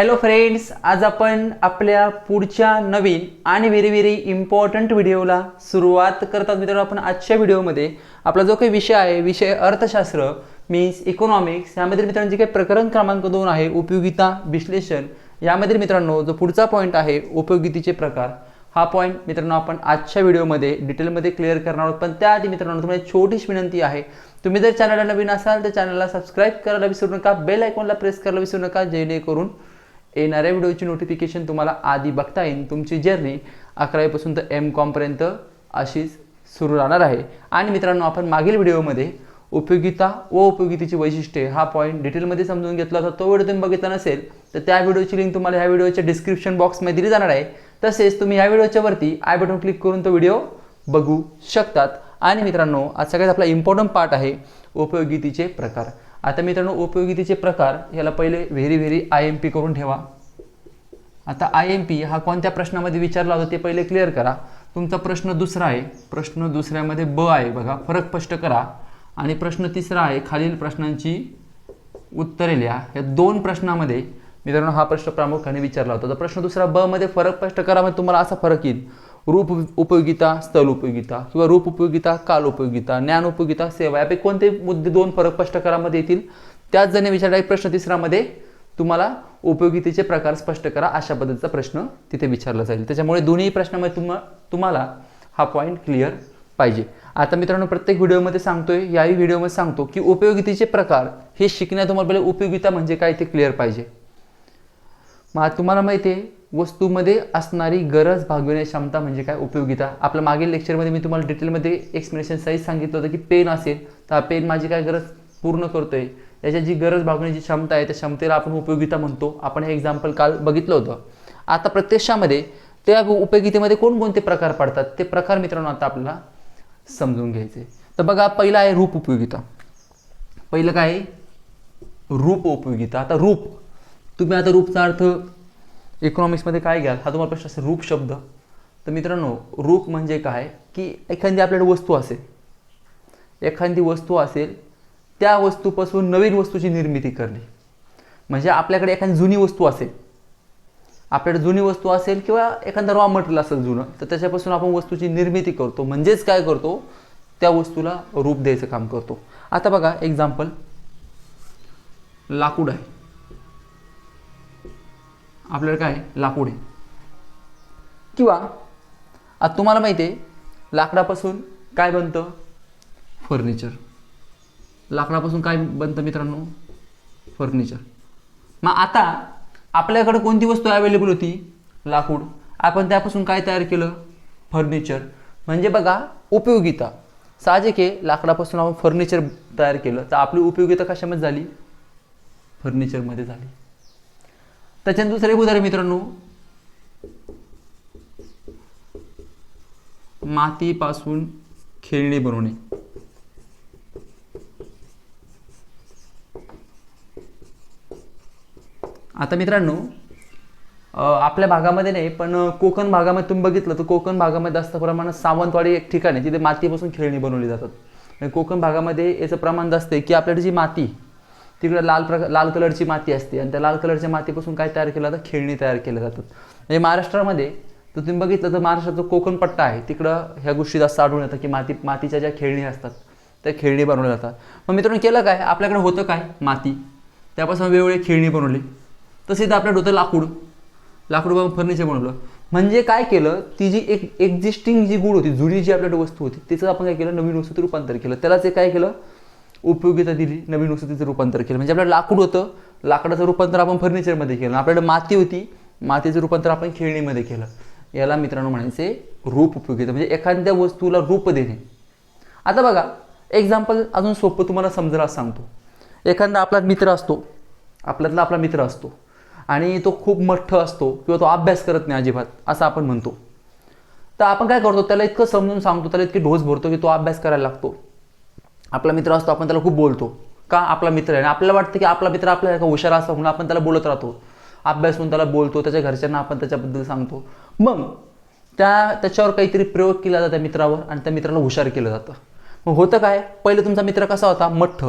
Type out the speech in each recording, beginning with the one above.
Hello friends आज आपण आपल्या पुढच्या नवीन आणि व्हेरी व्हेरी इम्पॉर्टंट व्हिडिओला सुरुवात करतात मित्रांनो. आपण आजच्या व्हिडिओमध्ये आपला जो काही विषय आहे विषय अर्थशास्त्र मीन्स इकॉनॉमिक्स यामध्ये मित्रांनो जे काही प्रकरण क्रमांक दोन आहे उपयोगिता विश्लेषण यामध्ये मित्रांनो जो पुढचा पॉईंट आहे उपयोगितेचे प्रकार हा पॉईंट मित्रांनो आपण आजच्या व्हिडिओमध्ये डिटेलमध्ये क्लिअर करणार आहोत. पण त्याआधी मित्रांनो तुम्हाला छोटीशी विनंती आहे. तुम्ही जर चॅनलला नवीन असाल तर चॅनलला सबस्क्राईब करायला विसरू नका बेल आयकॉनला प्रेस करायला विसरू नका जेणेकरून येणाऱ्या व्हिडिओची नोटिफिकेशन तुम्हाला आधी बघता येईल. तुमची जर्नी अकरावीपासून तर एम कॉमपर्यंत अशीच सुरू राहणार आहे. आणि मित्रांनो आपण मागील व्हिडिओमध्ये उपयोगिता व उपयोगितेची वैशिष्ट्ये हा पॉईंट डिटेलमध्ये समजून घेतला होता. तो व्हिडिओ तुम्ही बघितला नसेल तर त्या व्हिडिओची लिंक तुम्हाला ह्या व्हिडिओच्या डिस्क्रिप्शन बॉक्समध्ये दिली जाणार आहे. तसेच तुम्ही ह्या व्हिडिओच्या वरती आय बटन क्लिक करून तो व्हिडिओ बघू शकतात. आणि मित्रांनो आज सगळ्यात आपला इम्पॉर्टंट पार्ट आहे उपयोगितेचे प्रकार. आता मित्रांनो उपयोगितेचे प्रकार याला पहिले very very I M P करून ठेवा. आता आय एम पी हा कोणत्या प्रश्नामध्ये विचारला होता ते पहिले क्लिअर करा. तुमचा प्रश्न दुसरा आहे. प्रश्न दुसऱ्यामध्ये ब आहे बघा. फरक स्पष्ट करा. आणि प्रश्न तिसरा आहे खालील प्रश्नांची उत्तरे लिहा. या दोन प्रश्नामध्ये मित्रांनो हा प्रश्न प्रामुख्याने विचारला होता तर प्रश्न दुसरा ब मध्ये फरक स्पष्ट करा म्हणजे तुम्हाला असा फरक येईल. रूप उपयोगिता स्थल उपयोगिता किंवा रूप उपयोगिता काल उपयोगिता ज्ञान उपयोगिता सेवा यापैकी कोणते मुद्दे दोन फरक स्पष्ट करामध्ये येतील? त्याच जणे विचारला एक प्रश्न तिसरामध्ये तुम्हाला उपयोगितेचे प्रकार स्पष्ट करा अशा पद्धतीचा प्रश्न तिथे विचारला जाईल. त्याच्यामुळे दोन्ही प्रश्नामध्ये तुम्हा तुम्हाला हा पॉईंट क्लिअर पाहिजे. आता मित्रांनो प्रत्येक व्हिडिओमध्ये सांगतोय याही व्हिडिओमध्ये सांगतो की उपयोगितेचे प्रकार हे शिकण्यात तुम्हाला पहिले उपयोगिता म्हणजे काय ते क्लिअर पाहिजे. मग तुम्हाला माहिती आहे वस्तूमध्ये असणारी गरज भागविण्याची क्षमता म्हणजे काय? उपयोगिता. आपल्या मागील लेक्चरमध्ये मी तुम्हाला डिटेलमध्ये एक्सप्लेनेशन साईज सांगितलं होतं की पेन असेल तर हा पेन माझी काय गरज पूर्ण करतोय? याच्या जी गरज भागवण्याची क्षमता आहे त्या क्षमतेला आपण उपयोगिता म्हणतो. आपण हे एक्झाम्पल काल बघितलं होतं. आता प्रत्यक्षामध्ये त्या उपयोगितेमध्ये कोणकोणते प्रकार पडतात? ते प्रकार मित्रांनो आता आपल्याला समजून घ्यायचे. तर बघा पहिला आहे रूप उपयोगिता. पहिलं काय आहे? रूप उपयोगिता. आता रूप. तुम्ही आता रूपचा अर्थ इकॉनॉमिक्समध्ये काय घ्याल? हा तुम्हाला प्रश्न असेल रूप शब्द. तर मित्रांनो रूप म्हणजे काय? की एखादी आपल्याकडे वस्तू असेल. एखादी वस्तू असेल त्या वस्तूपासून नवीन वस्तूची निर्मिती करणे. म्हणजे आपल्याकडे एखादी जुनी वस्तू असेल. आपल्याकडे जुनी वस्तू असेल किंवा एखादा रॉ मटेरियल असेल जुनं तर त्याच्यापासून आपण वस्तूची निर्मिती करतो. म्हणजेच काय करतो? त्या वस्तूला रूप द्यायचं काम करतो. आता बघा एक्झाम्पल लाकूड आहे. आपल्याला काय? लाकूड आहे. किंवा आता तुम्हाला माहिती आहे लाकडापासून काय बनतं? फर्निचर. लाकडापासून काय बनतं मित्रांनो? फर्निचर. मग आता आपल्याकडे कोणती वस्तू अवेलेबल होती? लाकूड. आपण त्यापासून काय तयार केलं? फर्निचर. म्हणजे बघा उपयोगिता. साहजिक आहे लाकडापासून आपण फर्निचर तयार केलं. तर आपली उपयोगिता कशामध्ये झाली? फर्निचरमध्ये झाली. त्याच्यानंतर दुसरं एक उदाहरण मित्रांनो. मातीपासून खेळणी बनवणे. आता मित्रांनो आपल्या भागामध्ये नाही पण कोकण भागामध्ये तुम्ही बघितलं तर कोकण भागामध्ये जास्त प्रमाणात सावंतवाडी एक ठिकाण आहे तिथे मातीपासून खेळणी बनवली जातात. कोकण भागामध्ये याचं प्रमाण जास्त आहे की आपल्याकडे जी माती तिकडे लाल प्रकार लाल कलरची माती असते आणि त्या लाल कलरच्या मातीपासून काय तयार केलं जातं? खेळणी तयार केल्या जातात. म्हणजे महाराष्ट्रामध्ये तर तुम्ही बघितलं तर महाराष्ट्राचा कोकण पट्टा आहे. तिकडं ह्या गोष्टी जास्त आढळून येतात की माती मातीच्या ज्या खेळणी असतात त्या खेळणी बनवल्या जातात. मग मित्रांनो केलं काय? आपल्याकडे होतं काय? माती. त्यापासून वेगवेगळी खेळणी बनवली. तसेच आपल्याकडे होतं लाकूड. लाकूड बनवून फर्निचर बनवलं. म्हणजे काय केलं? ती जी एक एक्झिस्टिंग जी गुड होती जुनी जी आपल्याकडे वस्तू होती तिचं आपण काय केलं? नवीन वस्तूत रूपांतर केलं. त्यालाच एक काय केलं? उपयोगिता दिली नवीन वस्तूचं रूपांतर केलं. म्हणजे आपल्याला लाकूड होतं लाकडाचं रूपांतर आपण फर्निचरमध्ये केलं. आपल्याकडे माती होती मातीचं रूपांतर आपण खेळणीमध्ये केलं. याला मित्रांनो म्हणायचे रूप उपयोगिता. म्हणजे एखाद्या वस्तूला रूप देणे. आता बघा एक्झाम्पल अजून सोपं तुम्हाला समजायला सांगतो. एखादा आपला मित्र असतो आपल्यातला आपला मित्र असतो आणि तो खूप मठ्ठ असतो किंवा तो अभ्यास करत नाही अजिबात असं आपण म्हणतो. तर आपण काय करतो त्याला इतकं समजून सांगतो त्याला इतके ढोस भरतो की तो अभ्यास करायला लागतो. आपला मित्र असतो आपण त्याला खूप बोलतो. का आपला मित्र आहे? आणि आपल्याला वाटतं की आपला मित्र आपल्याला एका हुशार असा म्हणून आपण त्याला बोलत राहतो. अभ्यास म्हणून त्याला बोलतो त्याच्या घरच्यांना आपण त्याच्याबद्दल सांगतो. मग त्या त्याच्यावर काहीतरी प्रयोग केला जातो त्या मित्रावर आणि त्या मित्राला हुशार केलं जातं. मग होतं काय? पहिले तुमचा मित्र कसा होता? मठ्ठ.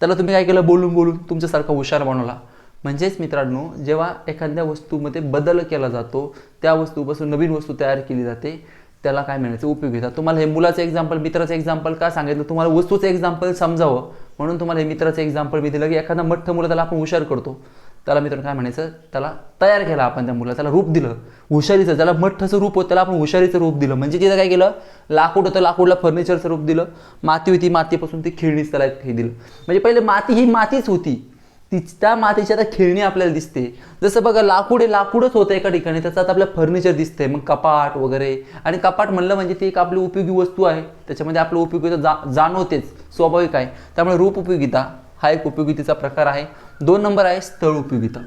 त्याला तुम्ही काय केलं? बोलून बोलून तुमच्यासारखा हुशार बनवला. म्हणजेच मित्रांनो जेव्हा एखाद्या वस्तूमध्ये बदल केला जातो त्या वस्तूपासून नवीन वस्तू तयार केली जाते. त्याला काय म्हणायचं? उपयोगिता तुम्हाला हे मुलाचं एक्झाम्पल मित्राचं एक्झाम्पल का सांगितलं? तुम्हाला वस्तूचं एक्झाम्पल समजावं. म्हणून तुम्हाला हे मित्राचं एक्झाम्पल मी दिलं की एखादा मठ्ठ मुलं त्याला आपण हुशार करतो. त्याला मित्रांनो काय म्हणायचं? त्याला तयार केला आपण त्या मुलाला. त्याला रूप दिलं. हुशारीचं त्याला मठ्ठचं रूप होतं त्याला आपण हुशारीचं रूप दिलं. म्हणजे तिथं काय केलं? लाकूड होतं लाकूडला फर्निचरचं रूप दिलं. माती होती मातीपासून ती खेळणीच त्याला हे दिलं. म्हणजे पहिले माती ही मातीच होती. ती त्या मातीची आता खेळणी आपल्याला दिसते. जसं बघा लाकूड हे लाकूडच होतं एका ठिकाणी. त्याचं आता आपल्याला फर्निचर दिसतंय. मग कपाट वगैरे. आणि कपाट म्हणलं म्हणजे ती एक आपली उपयोगी वस्तू आहे. त्याच्यामध्ये आपलं उपयोगिता जा जाणवतेच. स्वाभाविक आहे. त्यामुळे रूप उपयोगिता हा एक उपयोगितेचा प्रकार आहे. दोन नंबर आहे स्थळ उपयोगिता.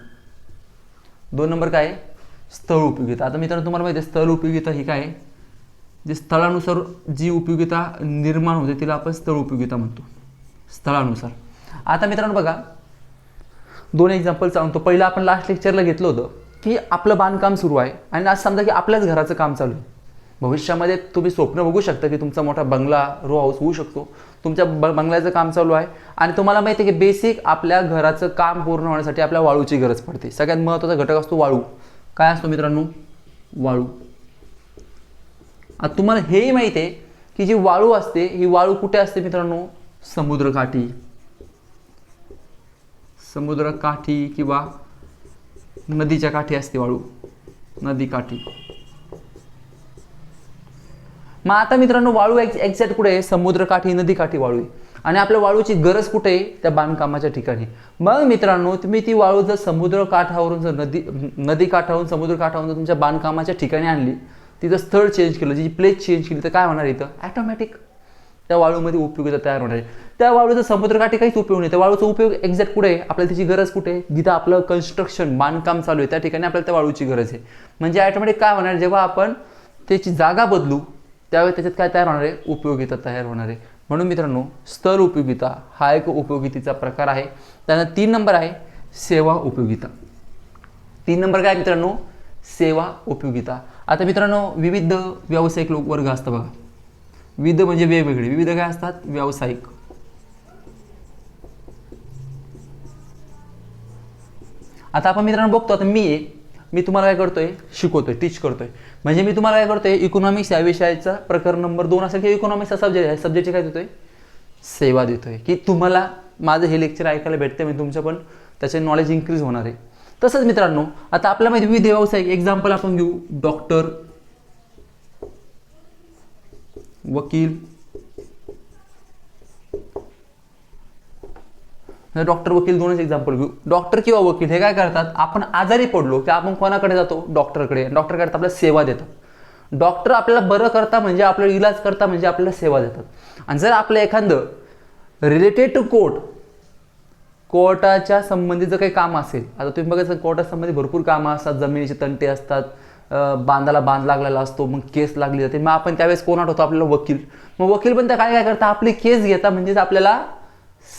दोन नंबर काय आहे? स्थळ उपयोगिता. आता मित्रांनो तुम्हाला माहिती आहे स्थळ उपयोगिता ही काय आहे? जे स्थळानुसार जी उपयोगिता निर्माण होते तिला आपण स्थळ उपयोगिता म्हणतो. स्थळानुसार. आता मित्रांनो बघा दोन एक्झाम्पल सांगतो. पहिलं आपण लास्ट लेक्चरला घेतलं होतं की आपलं बांधकाम सुरू आहे आणि आज समजा की आपल्याच घराचं काम चालू आहे. भविष्यामध्ये तुम्ही स्वप्न बघू शकता की तुमचा मोठा बंगला रो हाऊस होऊ शकतो. तुमच्या ब बंगल्याचं काम चालू आहे आणि तुम्हाला माहिती आहे की बेसिक आपल्या घराचं काम पूर्ण होण्यासाठी आपल्या वाळूची गरज पडते. सगळ्यात महत्त्वाचा घटक असतो वाळू. काय असतो मित्रांनो? वाळू. आता तुम्हाला हेही माहिती आहे की जी वाळू असते ही वाळू कुठे असते मित्रांनो? समुद्रकाठी. समुद्रकाठी किंवा नदीच्या काठी असते वाळू. नदी काठी. मग आता मित्रांनो वाळू एक्झॅक्ट कुठे? आहे समुद्रकाठी नदीकाठी वाळू आहे. आणि आपल्या वाळूची गरज कुठे आहे? त्या बांधकामाच्या ठिकाणी. मग मित्रांनो तुम्ही ती वाळू जर समुद्र काठावरून जर नदी नदी काठावरून समुद्र काठावरून जर तुमच्या बांधकामाच्या ठिकाणी आणली तिचं स्थळ चेंज केलं जी प्लेस चेंज केली तर काय होणार इथं? ॲटोमॅटिक त्या वाळूमध्ये उपयोगिता तयार होणार आहे. त्या वाळूचा समुद्रकाठी काहीच उपयोग नाही. त्या वाळूचा उपयोग एक्झॅक्ट कुठे आहे? आपल्याला त्याची गरज कुठे आहे? जिथं आपलं कन्स्ट्रक्शन बांधकाम चालू आहे त्या ठिकाणी आपल्याला त्या वाळूची गरज आहे. म्हणजे ॲटोमॅटिक काय होणार जेव्हा आपण त्याची जागा बदलू त्यावेळी त्याच्यात काय तयार होणार आहे? उपयोगिता तयार होणार आहे. म्हणून मित्रांनो स्थल उपयोगिता हा एक उपयोगितेचा प्रकार आहे. त्यानंतर तीन नंबर आहे सेवा उपयोगिता. तीन नंबर काय मित्रांनो? सेवा उपयोगिता. आता मित्रांनो विविध व्यावसायिक लोक वर्ग असतात बघा. विविध म्हणजे वेगवेगळे. विविध काय असतात? व्यावसायिक. आता आपण मित्रांनो बघतो आता मी मी तुम्हाला काय करतोय? शिकवतोय टीच करतोय. म्हणजे मी तुम्हाला काय करतोय? इकॉनॉमिक्स या विषयाचा प्रकरण नंबर दोन असेल की इकॉनॉमिक्सचा सब्जेक्ट आहे सब्जेक्टची काय देतोय? सेवा देतोय. की तुम्हाला माझं हे लेक्चर ऐकायला भेटते म्हणजे तुमचं पण त्याचे नॉलेज इन्क्रीज होणार आहे. तसंच मित्रांनो आता आपल्या माहिती विविध व्यावसायिक एक्झाम्पल आपण घेऊ. डॉक्टर वकील डॉक्टर वकील दोनच एक्झाम्पल घेऊ. डॉक्टर किंवा वकील हे काय करतात? आपण आजारी पडलो की आपण कोणाकडे जातो? डॉक्टरकडे डॉक्टर करता आपल्याला सेवा देतात. डॉक्टर आपल्याला बरं करता म्हणजे आपल्याला इलाज करता म्हणजे आपल्याला सेवा देतात. आणि जर आपलं एखादं रिलेटेड टू कोर्ट कोर्टाच्या संबंधित जर काही काम असेल आता तुम्ही बघायचं कोर्टासंबंधी भरपूर कामं असतात जमिनीचे तंटे असतात बांधाला बांध लागलेला असतो मग केस लागली जाते. मग आपण त्यावेळेस कोणात होतो आपल्याला वकील. मग वकील पण त्या काय काय करता आपली केस घेता म्हणजेच आपल्याला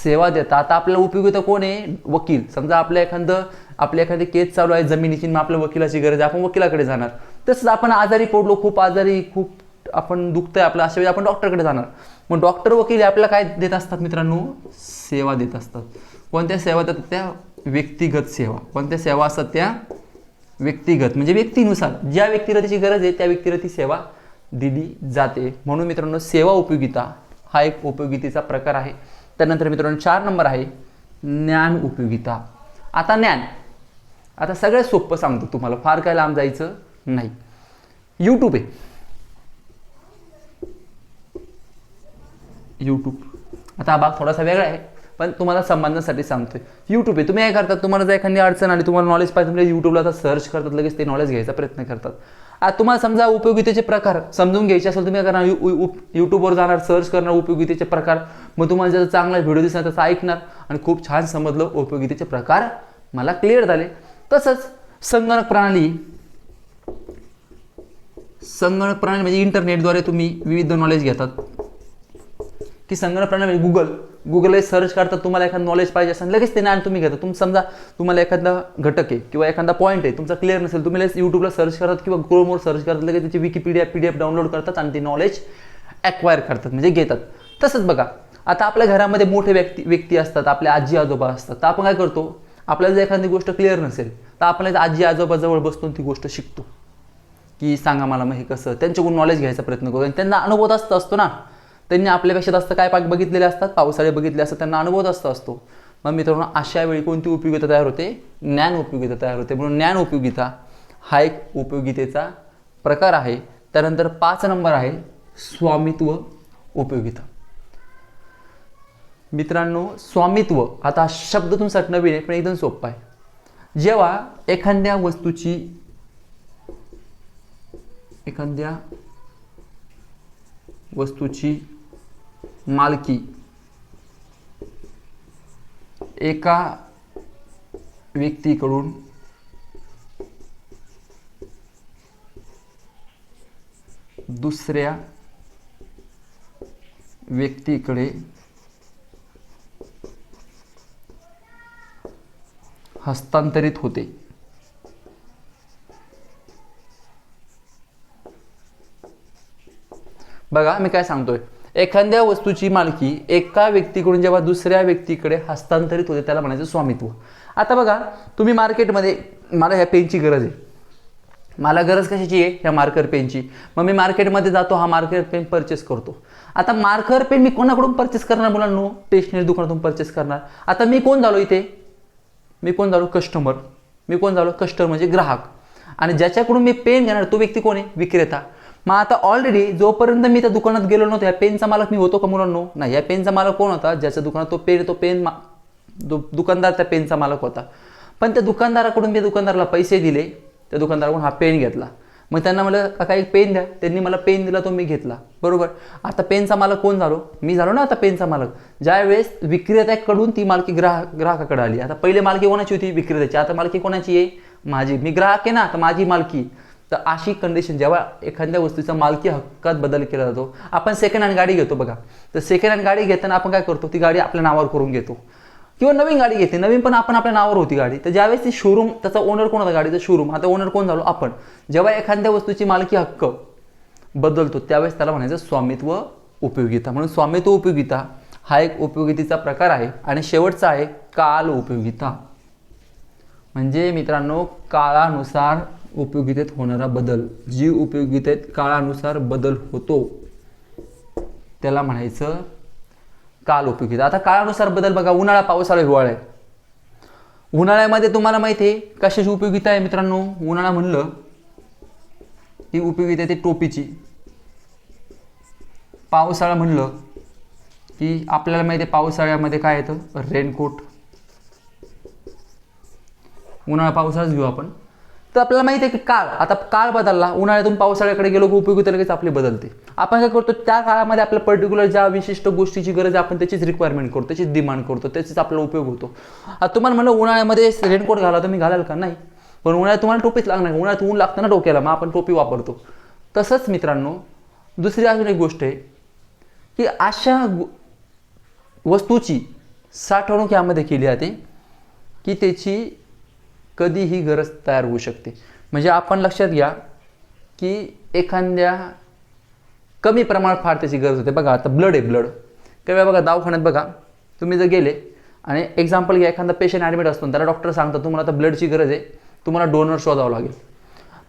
सेवा देता आता आपल्याला उपयोगिता कोण आहे? वकील. समजा आपल्या एखादं आपल्या एखादी केस चालू आहे जमिनीची मग आपल्या वकिलाची गरज आहे. आपण वकिलाकडे जाणार. तसंच आपण आजारी पडलो खूप आजारी खूप आपण दुखतंय आपलं अशा वेळी आपण डॉक्टरकडे जाणार. मग डॉक्टर वकील आपल्याला काय देत असतात मित्रांनो? सेवा देत असतात. कोणत्या सेवा देतात? त्या व्यक्तिगत सेवा. कोणत्या सेवा असतात? त्या व्यक्तिगत. म्हणजे व्यक्तीनुसार. ज्या व्यक्तीला त्याची गरज आहे त्या व्यक्तीला ती सेवा दिली जाते. म्हणून मित्रांनो सेवा उपयोगिता हा एक उपयोगितेचा प्रकार आहे. त्यानंतर मित्रांनो चार नंबर आहे ज्ञान उपयोगिता आता ज्ञान. आता सगळ्यात सोपं सांगतो तुम्हाला फार काय लांब जायचं नाही. यूट्यूब आहे. यूट्यूब आता हा भाग थोडासा वेगळा आहे पण तुम्हाला समजण्यासाठी सांगतोय. यूट्यूब आहे. तुम्ही काय करतात? तुम्हाला जर एखादी अडचण आली तुम्हाला नॉलेज पाहिजे म्हणजे यूट्यूबला आता सर्च करतात लगेच ते नॉलेज घ्यायचा प्रयत्न करतात. तुम्हाला समजा उपयोगितेचे प्रकार समजून घ्यायचे असेल तुम्ही काय करणार? यूट्यूबवर जाणार सर्च करणार उपयोगितेचे प्रकार. मग तुम्हाला ज्याचा चांगला व्हिडिओ दिसणार तसं ऐकणार आणि खूप छान समजलं उपयोगितेचे प्रकार मला क्लिअर झाले. तसंच संगणक प्रणाली. संगणक प्रणाली म्हणजे इंटरनेटद्वारे तुम्ही विविध नॉलेज घेतात. की संगणक प्रणाली गुगल गुगलला सर्च करतात तुम्हाला एखादं नॉलेज पाहिजे असेल लगेच ते ज्ञान तुम्ही घेता. तुम्ही समजा तुम्हाला एखादा घटक आहे किंवा एखादा पॉईंट आहे तुमचा क्लिअर नसेल तुम्ही लगेच यूट्यूबला सर्च करतात किंवा क्रोमवर सर्च करतात लगेच त्याची Wikipedia P D F download करतात आणि ते नॉलेज ॲक्वायर करतात म्हणजे घेतात. तसंच बघा आता आपल्या घरामध्ये मोठे व्यक्ती व्यक्ती असतात आपले आजी आजोबा असतात. तर आपण काय करतो? आपल्याला जर एखादी गोष्ट क्लिअर नसेल तर आपण आजी आजोबाजवळ बसतो ती गोष्ट शिकतो. की सांगा मला मग हे कसं? त्यांच्याकडून नॉलेज घ्यायचा प्रयत्न करतो आणि त्यांना अनुभव असतो असतो ना. त्यांनी आपल्यापेक्षा जास्त काय पाक बघितलेले असतात? पावसाळे बघितले असतात. त्यांना अनुभव जास्त असतो. मग मित्रांनो अशा वेळी कोणती उपयोगिता तयार होते? ज्ञान उपयोगिता तयार होते. म्हणून ज्ञान उपयोगिता हा एक उपयोगितेचा प्रकार आहे. त्यानंतर पाच नंबर आहे स्वामित्व उपयोगिता. मित्रांनो स्वामित्व आता शब्दातून शब्द तुमच्यासाठी नवीन आहे पण एकदम सोपं आहे. जेव्हा एखाद्या वस्तूची एखाद्या वस्तूची मालकी. एका व्यक्तीकडून दुसऱ्या व्यक्तीकडे हस्तांतरित होते. बघा मी काय सांगतोय. एखाद्या वस्तूची मालकी एका व्यक्तीकडून जेव्हा दुसऱ्या व्यक्तीकडे हस्तांतरित होते त्याला म्हणायचं स्वामित्व. आता बघा तुम्ही मार्केटमध्ये मला ह्या पेनची गरज आहे. मला गरज कशाची आहे? ह्या मार्कर पेनची. मग मी मार्केटमध्ये जातो हा मार्कर पेन परचेस करतो. आता मार्कर पेन मी कोणाकडून परचेस करणार मुलांनो? स्टेशनरी दुकानातून परचेस करणार. आता मी कोण झालो इथे? मी कोण झालो? कस्टमर मी कोण झालो? कस्टमर म्हणजे ग्राहक. आणि ज्याच्याकडून मी पेन घेणार तो व्यक्ती कोण आहे? विक्रेता. मग आता ऑलरेडी जोपर्यंत मी त्या दुकानात गेलो नव्हतो या पेनचा मालक मी होतो का मुलांनो? नाही या पेनचा मालक कोण होता? ज्याच्या दुकानात तो पेन तो पेन मा दु दुकानदार त्या पेनचा मालक होता. पण त्या दुकानदाराकडून मी दुकानदाराला पैसे दिले. त्या दुकानदाराकडून हा पेन घेतला. मग त्यांना मला काका एक पेन द्या. त्यांनी मला पेन दिला तो मी घेतला. बरोबर? आता पेनचा मालक कोण झालो? मी झालो ना आता पेनचा मालक. ज्यावेळेस विक्रेत्याकडून ती मालकी ग्राहक ग्राहकाकडे आली. आता पहिले मालकी कोणाची होती? विक्रेत्याची. आता मालकी कोणाची आहे? माझी. मी ग्राहक आहे ना तर माझी मालकी. तर अशी कंडिशन जेव्हा एखाद्या वस्तूचा मालकी हक्कात बदल केला जातो आपण सेकंड हँड गाडी घेतो बघा. तर सेकंड हँड गाडी घेताना आपण काय करतो ती गाडी आपल्या नावावर करून घेतो. किंवा नवीन गाडी घेते नवीन पण आपण आपल्या नावावर होती गाडी. तर ज्यावेळेस ती शोरूम त्याचा ओनर कोण होता गाडीचा? शोरूम आता ओनर कोण झालो? आपण. जेव्हा एखाद्या वस्तूची मालकी हक्क बदलतो त्यावेळेस त्याला म्हणायचं स्वामित्व उपयोगिता. म्हणून स्वामित्व उपयोगिता हा एक उपयोगितेचा प्रकार आहे आणि शेवटचा आहे काल उपयोगिता. म्हणजे मित्रांनो काळानुसार उपयोगितेत होणारा बदल. जी उपयोगितेत काळानुसार बदल होतो त्याला म्हणायचं काल उपयोगिता. आता काळानुसार बदल बघा उन्हाळा पावसाळा हिवाळा आहे. उन्हाळ्यामध्ये तुम्हाला माहिती आहे कशाची उपयोगिता आहे मित्रांनो? उन्हाळा म्हणलं ही उपयोगिता आहे ती टोपीची. पावसाळा म्हणलं की आपल्याला माहिती आहे पावसाळ्यामध्ये काय येतं? रेनकोट. उन्हाळा पावसाळाच घेऊ आपण. तर आपल्याला माहिती आहे की काळ आता काळ बदलला उन्हाळ्यातून पावसाळ्याकडे गेलो की उपयोगिता लगेच आपली बदलते. आपण काय करतो त्या काळामध्ये आपल्या पर्टिक्युलर ज्या विशिष्ट गोष्टीची गरज आहे आपण त्याचीच रिक्वायरमेंट करतो त्याचीच डिमांड करतो त्याचीच आपला उपयोग होतो. आता तुम्हाला म्हणलं उन्हाळ्यामध्ये रेनकोट घाला तुम्ही घालाल का? नाही. पण उन्हाळ्यात तुम्हाला टोपीच लागणार उन्हाळ्यात ऊन लागतं ना डोक्याला मग आपण टोपी वापरतो. तसंच मित्रांनो दुसरी अजून एक गोष्ट आहे की अशा वस्तूची साठवणूक यामध्ये केली जाते की त्याची कधी ही गरज तयार होऊ शकते. म्हणजे आपण लक्षात घ्या की एखाद्या कमी प्रमाणात फार त्याची गरज होते. बघा आता ब्लड आहे ब्लड काही वेळा बघा दवाखान्यात बघा तुम्ही जर गेले आणि एक्झाम्पल घ्या एखादा पेशंट ॲडमिट असतो त्याला डॉक्टर सांगतात तुम्हाला आता ब्लडची गरज आहे. तुम्हाला डोनर शोधावं लागेल.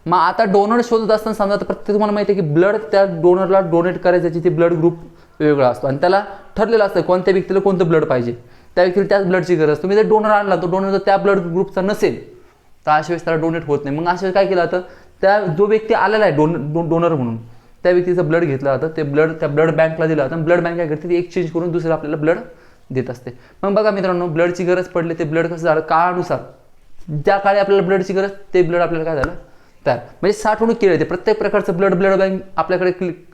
मग आता डोनर शोधत असताना समजा तर प्रत्येक तुम्हाला माहिती आहे की ब्लड त्या डोनरला डोनेट करायचं ते ब्लड ग्रुप वेगळा असतो. आणि त्याला ठरलेलं असतं कोणत्या व्यक्तीला कोणतं ब्लड पाहिजे. त्या व्यक्तीला त्याच ब्लडची गरज. तुम्ही जर डोनर आणला तो डोनर जर त्या ब्लड ग्रुपचा नसेल तर अशा वेळेस त्याला डोनेट होत नाही. मग अशा वेळेस काय केलं जातं? त्या जो व्यक्ती आलेला आहे डोन डोनर म्हणून त्या व्यक्तीचं ब्लड घेतलं जातं. ते ब्लड त्या ब्लड बँकला दिलं जातं. ब्लड बँक काय करते? ती एक्सचेंज करून दुसरं आपल्याला ब्लड देत असते. मग बघा मित्रांनो ब्लडची गरज पडली ते ब्लड कसं झालं? काळानुसार. ज्या काळी आपल्याला ब्लडची गरज ते ब्लड आपल्याला काय झालं? तयार. म्हणजे साठवणूक केली जाते. प्रत्येक प्रकारचं ब्लड ब्लड बँक आपल्याकडे क्लिक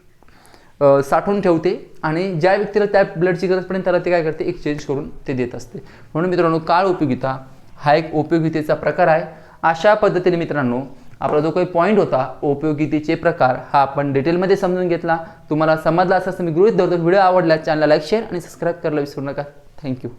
साठवून ठेवते आणि ज्या व्यक्तीला त्या ब्लडची गरज पडेल त्याला ते काय करते? एक्सचेंज करून ते देत असते. म्हणून मित्रांनो काळ उपयोगिता हा एक उपयोगितेचा प्रकार आहे. अशा पद्धतीने मित्रांनो आपला जो काही पॉईंट होता उपयोगितेचे प्रकार हा आपण डिटेलमध्ये समजून घेतला. तुम्हाला समजला असं मी गृहित धरतो. व्हिडिओ आवडला चॅनलला लाईक शेअर आणि सबस्क्राईब करायला विसरू नका. थँक्यू